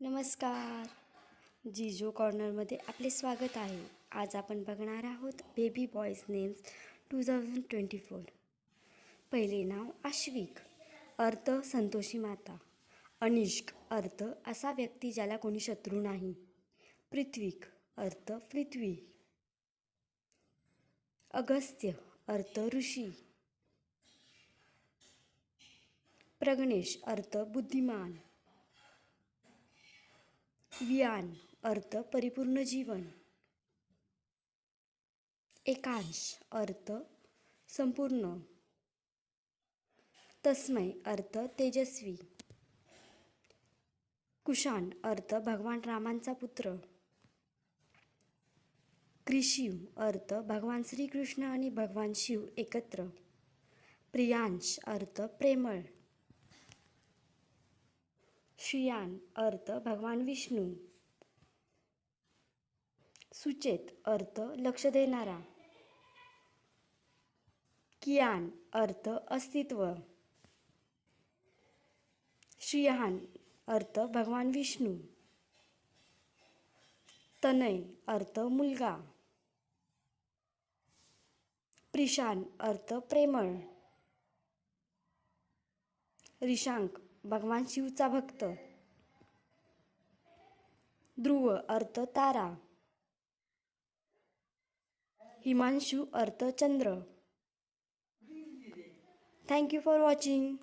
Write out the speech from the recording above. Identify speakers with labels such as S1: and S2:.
S1: नमस्कार. जिजो कॉर्नरमध्ये आपले स्वागत आहे. आज आपण बघणार आहोत baby boys names two thousand twenty four पहिले नाव आश्विक अर्थ संतोषी माता. अनिष्क अर्थ असा व्यक्ती ज्याला कोणी शत्रू नाही. पृथ्वीक अर्थ पृथ्वी. अगस्त्य अर्थ ऋषी. प्रगणेश अर्थ बुद्धिमान. वियान अर्थ परिपूर्ण जीवन. एकांश अर्थ संपूर्ण. तस्मय अर्थ तेजस्वी. कुशाण अर्थ भगवान रामांचा पुत्र. क्रिशिव अर्थ भगवान श्रीकृष्ण आणि भगवान शिव एकत्र. प्रियांश अर्थ प्रेमळ. श्रियान अर्थ भगवान विष्णू. सुचेत अर्थ लक्ष देणारा. कियान अर्थ अस्तित्व. शियान अर्थ भगवान विष्णू. तनय अर्थ मुलगा. प्रिशान अर्थ प्रेमळ. रिशांक भगवान शिवचा भक्त. ध्रुव अर्थ तारा. हिमांशू अर्थ चंद्र. Thank you for watching